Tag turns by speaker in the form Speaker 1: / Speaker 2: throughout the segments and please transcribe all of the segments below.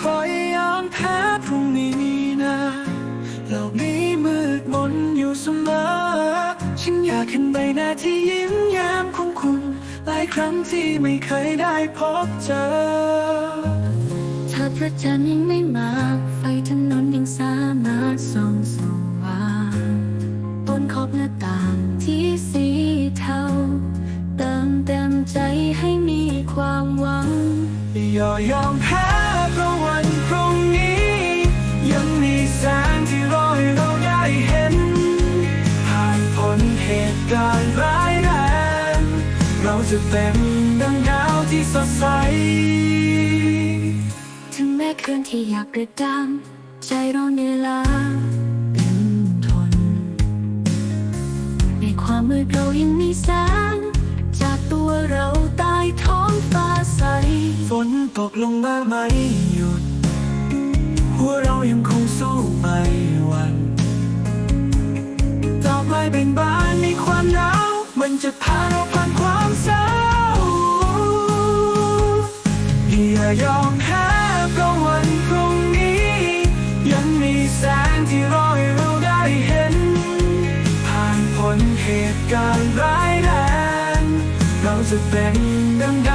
Speaker 1: คอยยอมแพ้พรุ่งนี้นะโลกนี้มืดมนอยู่เสมอ ฉันอยากเห็นใบหน้าที่ยิ้มแย้มของคุณ หลายครั้งที่ไม่เคยได้พบเจอ
Speaker 2: ถ้าพระจันทร์ยังไม่มา ไฟถนนยังสามารถส่องสว่างบนขอบหน้าต่างที่สีเทาเติมเต็มใจให้มีความหวัง
Speaker 1: อย่ายอมแพ้ การณ์ร้ายแรงเราจะเป็นดังดาวที่สดใส
Speaker 2: ถึงแม้คืนที่อยากกระดำใจเราเหนื่อยล้าเป็นทน ในความมืดเรายังมีแสง จากตัวเราใต้ท้องฟ้าใส
Speaker 1: ฝนตกลงมาไม่หยุด หัวเรายังคงสู้ไม่หวันดอกไม้เป็นบา มันจะพาเราผ่านความเศร้าอย่ายอมแพ้เพราะวันพรุ่งนี้ ยังมีแสงที่รอให้เราได้เห็น ผ่านพ้นเหตุการณ์ร้ายแรงเราจะเป็นดัง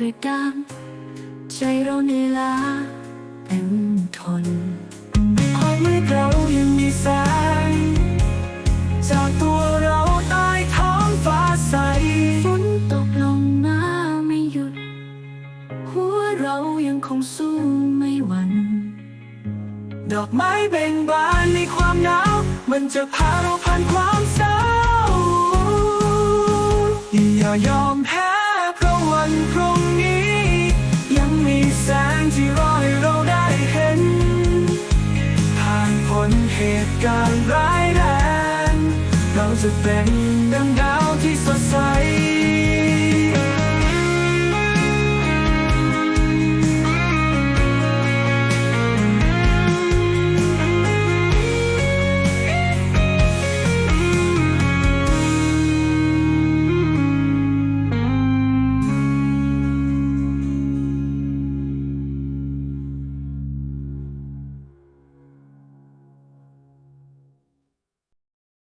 Speaker 2: กกระดำใจเราเหนื่อยล้าเต็มทน
Speaker 1: ความมืดเรายังมีแสงจากตัวเราใต้ท้องฟ้าใส
Speaker 2: ฝนตกลงมาไม่หยุด หัวเรายังคงสู้ไม่หวั่น
Speaker 1: ดอกไม้เบ่งบานในความหนาว มันจะพาเราผ่านความเศร้าอย่ายอม เหตุการณ์ร้ายแรงเราจะเป็นดัง